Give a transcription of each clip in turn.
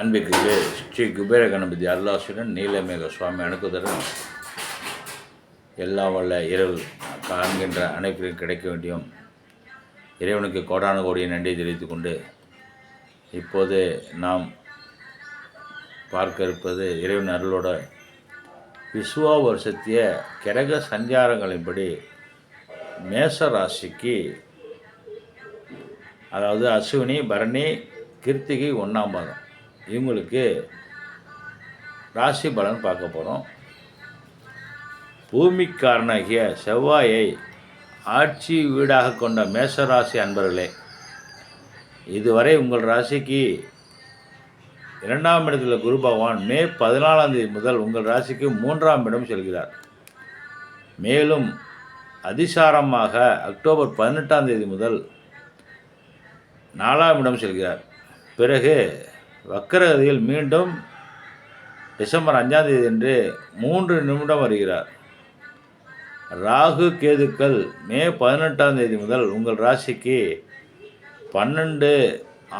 அன்பிற்கு ஸ்ரீ குபேர கணபதி அருளாசுடன் நீலமேக சுவாமி அணுக்குதரன் எல்லா வல்ல இரவு காண்கின்ற அனைப்பிலும் கிடைக்க வேண்டியும் இறைவனுக்கு கோடான கோடியை நன்றி தெரிவித்துக் கொண்டு இப்போது நாம் பார்க்க இருப்பது இறைவன் அருளோட விசுவா வருஷத்திய கிரக சஞ்சாரங்களின்படி மேச ராசிக்கு அதாவது அஸ்வினி பரணி கிருத்திகை ஒன்றாம் பாதம். இவங்களுக்கு ராசி பலன் பார்க்க போகிறோம் பூமிக்காரனாகிய செவ்வாயை ஆட்சி வீடாக கொண்ட மேசராசி அன்பர்களே இதுவரை உங்கள் ராசிக்கு இரண்டாம் இடத்துல குரு பகவான் மே பதினாலாம் தேதி முதல் உங்கள் ராசிக்கு மூன்றாம் இடம் செல்கிறார். மேலும் அதிசாரமாக அக்டோபர் பதினெட்டாம் தேதி முதல் நாலாம் இடம் செல்கிறார். பிறகு வக்கரகதியில் மீண்டும் டிசம்பர் அஞ்சாம் தேதி அன்று மூன்று நிமிடம் வருகிறார். ராகு கேதுக்கள் மே பதினெட்டாம் தேதி முதல் உங்கள் ராசிக்கு பன்னெண்டு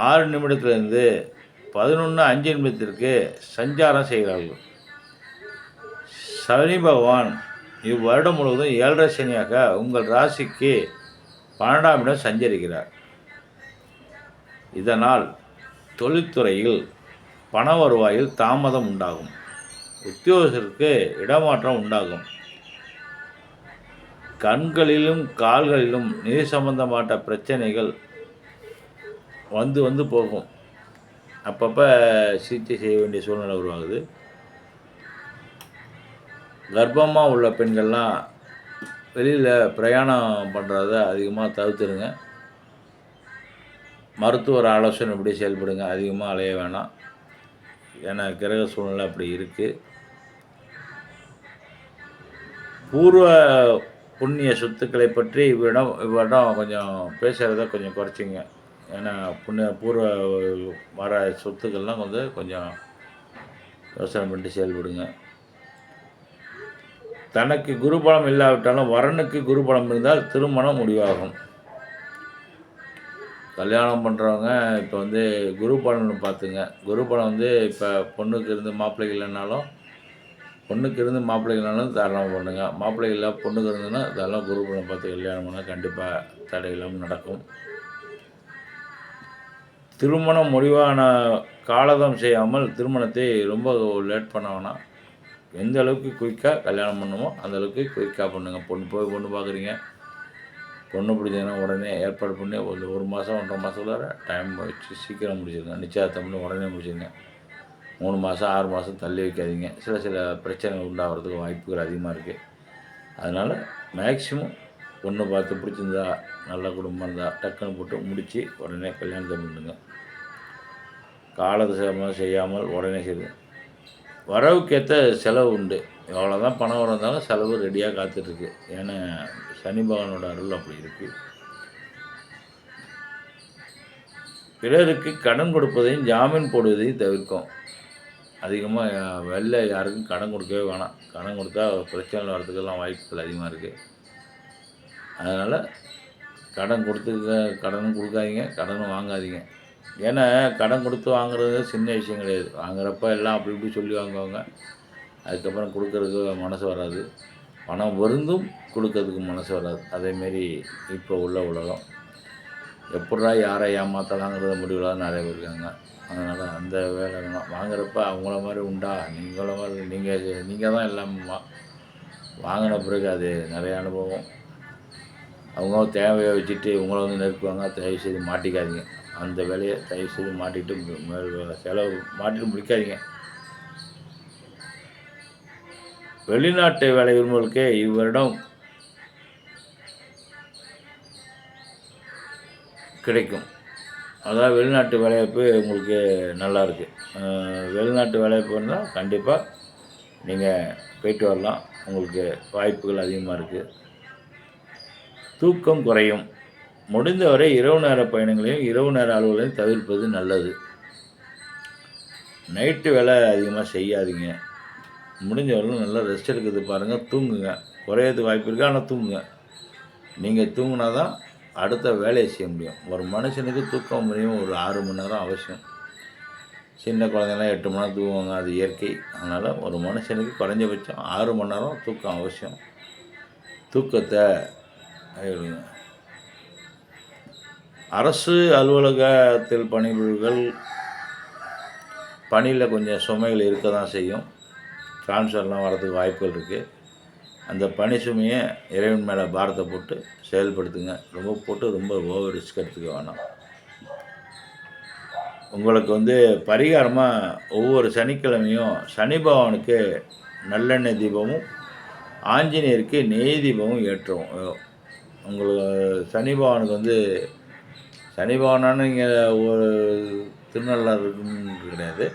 ஆறு நிமிடத்திலிருந்து பதினொன்று அஞ்சு நிமிடத்திற்கு சஞ்சாரம் செய்கிறார்கள். சனி பகவான் இவ்வருடம் முழுவதும் ஏழரை சனியாக உங்கள் ராசிக்கு பன்னெண்டாம் இடம் சஞ்சரிக்கிறார். இதனால் தொழில்துறையில் பண வருவாயில் தாமதம் உண்டாகும். உத்தியோகத்திற்கு இடமாற்றம் உண்டாகும். கண்களிலும் கால்களிலும் நீர் சம்பந்தமாட்ட பிரச்சனைகள் வந்து வந்து போகும். அப்பப்போ சிகிச்சை செய்ய வேண்டிய சூழ்நிலை உருவாகுது. கர்ப்பமாக உள்ள பெண்கள்லாம் வெளியில் பிரயாணம் பண்ணுறத அதிகமாக தவிர்த்துருங்க. மருத்துவர் ஆலோசனை இப்படி செயல்படுங்க? அதிகமாக அலைய வேணாம். ஏன்னா கிரக சூழ்நிலை அப்படி இருக்குது பூர்வ புண்ணிய சொத்துக்களை பற்றி இவ்விடம் இவ்விடம் கொஞ்சம் பேசுகிறத கொஞ்சம் குறைச்சிங்க. ஏன்னா புண்ணிய பூர்வ வர சொத்துக்கள்லாம் வந்து கொஞ்சம் யோசனை பண்ணிட்டு செயல்படுங்க. தனக்கு குருபலம் இல்லாவிட்டாலும் வரனுக்கு குருபலம் இருந்தால் திருமணம் முடிவாகும். கல்யாணம் பண்ணுறவங்க இப்போ வந்து குரு பலன் பார்த்துங்க குரு பலன் வந்து இப்போ பொண்ணுக்கு இருந்து மாப்பிள்ளைகள் இல்லைனாலும் பொண்ணுக்கு இருந்து மாப்பிள்ளைகள் இல்லைனாலும் தாராளமாக பண்ணுங்க. மாப்பிள்ளைகள் இல்லை பொண்ணுக்கு இருந்ததுன்னா அதெல்லாம் குரு பலன் பார்த்து கல்யாணம் பண்ணால் கண்டிப்பாக தடை இல்லாமல் நடக்கும். திருமணம் முடிவான காலதம் செய்யாமல் திருமணத்தை ரொம்ப லேட் பண்ண வேணாம். எந்த அளவுக்கு குயிக்காக கல்யாணம் பண்ணுமோ அந்தளவுக்கு குயிக்காக பண்ணுங்கள் பொண்ணு போய் பொண்ணு பார்க்குறீங்க பொண்ணு பிடிச்சதுன்னா உடனே ஏற்பாடு பண்ணி ஒரு ஒரு மாதம் ஒன்றரை மாதத்துக்குள்ளார டைம் வச்சு சீக்கிரம் முடிச்சிருங்க நிச்சயத்தை பண்ணி உடனே முடிச்சிருங்க மூணு மாதம் ஆறு மாதம் தள்ளி வைக்காதீங்க. சில சில பிரச்சனைகள் உண்டாகிறதுக்கு வாய்ப்புகள் அதிகமாக இருக்குது அதனால் மேக்ஸிமம் பொண்ணு பார்த்து பிடிச்சிருந்தா நல்ல குடும்பம் இருந்தால் டக்குன்னு போட்டு முடித்து உடனே கல்யாணத்தை பண்ணுங்க காலத்தை செய்யாமல் உடனே செய்யுங்க வரவுக்கேற்ற செலவு உண்டு. எவ்வளோ தான் பணம் வரம் இருந்தாலும் செலவு ரெடியாக காத்துட்ருக்கு. ஏன்னா சனி பகவானோட அருள் அப்படி இருக்குது பிறருக்கு கடன் கொடுப்பதையும் ஜாமீன் போடுவதையும் தவிர்க்கும். அதிகமாக வெளில யாருக்கும் கடன் கொடுக்கவே வேணாம். கடன் கொடுத்தா பிரச்சனை வர்றதுக்கெல்லாம் வாய்ப்புகள் அதிகமாக இருக்குது அதனால் கடன் கொடுத்து கடனும் கொடுக்காதீங்க. கடனும் வாங்காதீங்க. ஏன்னா கடன் கொடுத்து வாங்குறது சின்ன விஷயம் கிடையாது. வாங்குறப்ப எல்லாம் அப்படி இப்படி சொல்லி வாங்குவாங்க. அதுக்கப்புறம் கொடுக்கறதுக்கு மனசு வராது. பணம் வருந்தும் கொடுக்கறதுக்கு மனசு வராது. அதேமாரி இப்போ உள்ள உலகம். எப்படா யாரை ஏமாத்தலாங்கிறத முடிவில் நிறைய பேர் இருக்காங்க. அதனால் அந்த வேலை வேணும். வாங்குறப்ப அவங்கள மாதிரி உண்டா? நீங்கள மாதிரி நீங்கள் நீங்கள் தான் எல்லாமே வாங்கின பிறகு அது நிறைய அனுபவம். அவங்க தேவையை வச்சுட்டு உங்களை வந்து நெருக்குவாங்க. தயவு செய்து மாட்டிக்காதீங்க. அந்த வேலையை தயவு செய்து மாட்டிட்டு செலவு மாட்டிட்டு முடிக்காதீங்க. வெளிநாட்டு வேலை விரும்புகளுக்கே இவ்வருடம் கிடைக்கும். அதாவது வெளிநாட்டு வேலைவாய்ப்பு உங்களுக்கு நல்லா இருக்குது வெளிநாட்டு வேலைவாய்ப்பு இருந்தால் கண்டிப்பாக நீங்கள் போயிட்டு வரலாம். உங்களுக்கு வாய்ப்புகள் அதிகமாக இருக்குது தூக்கம் குறையும். முடிந்தவரை இரவு நேர பயணங்களையும் இரவு நேர அலுவலையும் தவிர்ப்பது நல்லது. நைட்டு வேலை அதிகமாக செய்யாதீங்க. முடிஞ்ச வரையிலும் நல்லா ரெஸ்ட் எடுக்கிறது பாருங்கள் தூங்குங்க. குறையறதுக்கு வாய்ப்பு இருக்குது ஆனால் தூங்குங்க. நீங்கள் தூங்கினா தான் அடுத்த வேலையை செய்ய முடியும். ஒரு மனுஷனுக்கு தூக்கம் முடியும் ஒரு ஆறு மணி நேரம் அவசியம். சின்ன குழந்தைங்களாம் எட்டு மணி நேரம் தூங்குவாங்க அது இயற்கை. அதனால் ஒரு மனுஷனுக்கு குறைஞ்சபட்சம் ஆறு மணி நேரம் தூக்கம் அவசியம். தூக்கத்தை அரசு அலுவலகத்தில் பணிபுரிகள் பணியில் கொஞ்சம் சுமைகள் இருக்க தான் செய்யும். ட்ரான்ஸ்ஃபர்லாம் வரதுக்கு வாய்ப்புகள் இருக்குது அந்த பணி சுமையை இறைவன் மேலே பாரத்தை போட்டு செயல்படுத்துங்க. ரொம்ப போட்டு ரொம்ப ஓவர் ரிஸ்க் எடுத்துக்க வேணாம். உங்களுக்கு வந்து பரிகாரமாக ஒவ்வொரு சனிக்கிழமையும் சனி பகவானுக்கு நல்லெண்ணெய் தீபமும் ஆஞ்சநேயருக்கு நெய் தீபமும் ஏற்றுவோம். உங்களுக்கு சனி பகவானுக்கு வந்து சனி பகவானான்னு இங்கே ஒரு திருநள்ளாறு இருக்குன்னு கிடையாது.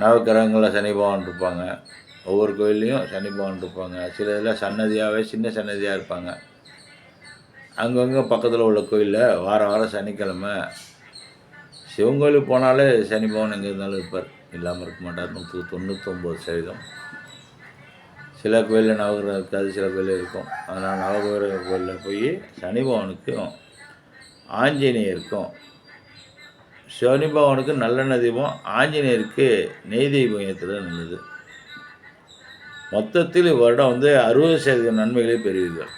நவக்கிரகங்களில் சனி பகவான் இருப்பாங்க. ஒவ்வொரு கோயில்லையும் சனி பகவான் இருப்பாங்க. சில இதில் சன்னதியாகவே சின்ன சன்னதியாக இருப்பாங்க. அங்கங்கே பக்கத்தில் உள்ள கோயிலில் வாரம் வாரம் சனிக்கிழமை சிவன் கோயிலுக்கு போனாலே சனி பகவான் எங்கே இருந்தாலும் இருப்பார். இல்லாமல் இருக்க மாட்டார். நூற்று தொண்ணூற்றொம்பது சதவீதம். சில கோயிலில் நவகிரகம் இருக்காது சில கோயிலில் இருக்கும். அதனால் நவகிரக கோயிலில் போய் சனி பகவானுக்கும் ஆஞ்சநேயருக்கும். சனி பகவானுக்கு நல்லெண்ணெய் தீபம் ஆஞ்சநேயருக்கு நெய் தீபம் ஏற்றுறது நல்லது. மொத்தத்தில் வருடம் வந்து அறுபது சதவீத நன்மைகளே பெறுவீர்கள்.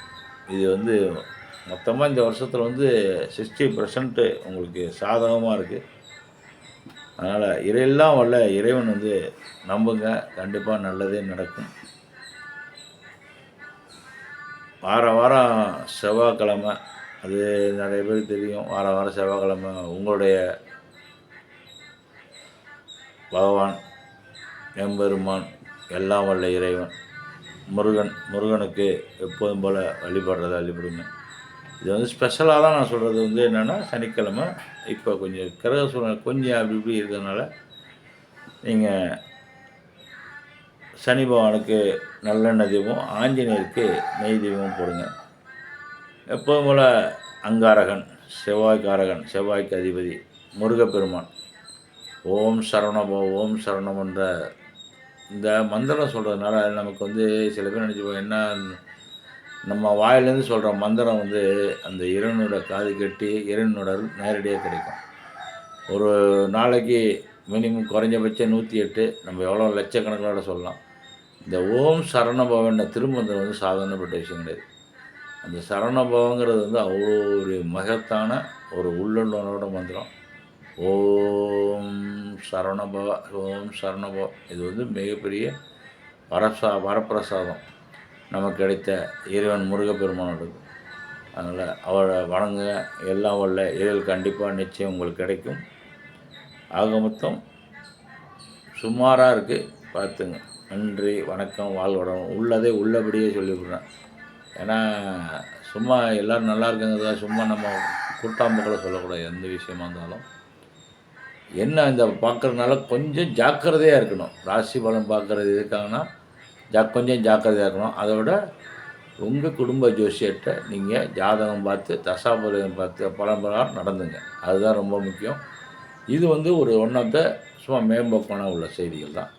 இது வந்து மொத்தமாக இந்த வருஷத்தில் வந்து சிக்ஸ்டி பர்சன்ட்டு உங்களுக்கு சாதகமாக இருக்குது அதனால் இறையெல்லாம் வல்ல இறைவன் வந்து நம்புங்க. கண்டிப்பாக நல்லதே நடக்கும். வார வாரம் செவ்வாய்க்கிழமை அது நிறைய பேருக்கு தெரியும். வார வாரம் செவ்வாய்க்கிழமை உங்களுடைய பகவான் எம்பெருமான் எல்லாம் வல்ல இறைவன் முருகன் முருகனுக்கு எப்போதும் போல் வழிபடுறத வழிபடுங்க இது வந்து ஸ்பெஷலாக தான் நான் சொல்கிறது வந்து என்னென்னா சனிக்கிழமை இப்போ கொஞ்சம் கிரக சூழ்நிலை கொஞ்சம் அப்படி இப்படி இருக்கிறதுனால நீங்கள் சனி பகவானுக்கு நல்லெண்ணெய் தீபம் ஆஞ்சநேயருக்கு நெய் தீபம் போடுங்க. எப்போதும் போல் அங்காரகன் செவ்வாய்க்காரகன் செவ்வாய்க்கு அதிபதி முருகப்பெருமான். ஓம் சரவணபோ ஓம் சரணம் என்ற இந்த மந்திரம் சொல்கிறதுனால நமக்கு வந்து சில பேர் நினச்சிப்போம் என்ன நம்ம வாயிலேருந்து சொல்கிற மந்திரம் வந்து அந்த இறைவனோட காது கட்டி இறைவனுடல் நேரடியாக கிடைக்கும். ஒரு நாளைக்கு மினிமம் குறைஞ்சபட்சம் நூற்றி எட்டு நம்ம எவ்வளோ லட்சக்கணக்கில் சொல்லலாம். இந்த ஓம் சரணபவன் திருமந்திரம் வந்து சாதாரணப்பட்ட விஷயம் கிடையாது. அந்த சரணபவங்கிறது வந்து அவ்வளோ ஒரு மகத்தான ஒரு உள்ளுணர்வோட மந்திரம். ஓம் சரணபவ ஓம் சரணபவ இது வந்து மிகப்பெரிய வரசா வரப்பிரசாதம். நமக்கு கிடைத்த இறைவன் முருகப்பெருமானோடது அதனால் அவளை வணங்குங்க. எல்லாம் உள்ள இறைவல் கண்டிப்பாக நிச்சயம் உங்களுக்கு கிடைக்கும். ஆக மொத்தம் சுமாராக இருக்குது பார்த்துங்க. நன்றி வணக்கம் வாழ்வடம். உள்ளதே உள்ளபடியே சொல்லிவிடுறேன். ஏன்னா சும்மா எல்லோரும் நல்லா இருக்குங்கிறதா சும்மா நம்ம கூட்டாம்பக்களை சொல்லக்கூடாது எந்த விஷயமா இருந்தாலும். என்ன இந்த பார்க்குறதுனால கொஞ்சம் ஜாக்கிரதையாக இருக்கணும். ராசி பலன் பார்க்குறது இருக்காங்கன்னா ஜா கொஞ்சம் ஜாக்கிரதையாக இருக்கணும். அதை விட உங்கள் குடும்ப ஜோசியர்கிட்ட நீங்கள் ஜாதகம் பார்த்து தசாபலம் பார்த்து பலன் நடந்துங்க. அதுதான் ரொம்ப முக்கியம். இது வந்து ஒரு ஒன் ஆஃப் த சும்மா மேம்போக்கான உள்ள செய்திகள் தான்.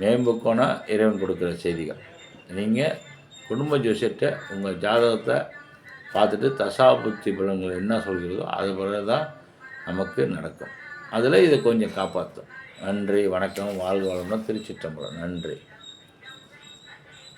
மேம்போக்கான இறைவன் கொடுக்குற செய்திகள். நீங்கள் குடும்ப ஜோசியத்தை உங்கள் ஜாதகத்தை பார்த்துட்டு தசாபுத்தி பலங்கள் என்ன சொல்கிறதோ அது பிறகு தான் நமக்கு நடக்கும். அதில் இதை கொஞ்சம் காப்பாற்றும் நன்றி வணக்கம் வாழ்க வளம்னா திருச்சிற்றம்பலம். நன்றி.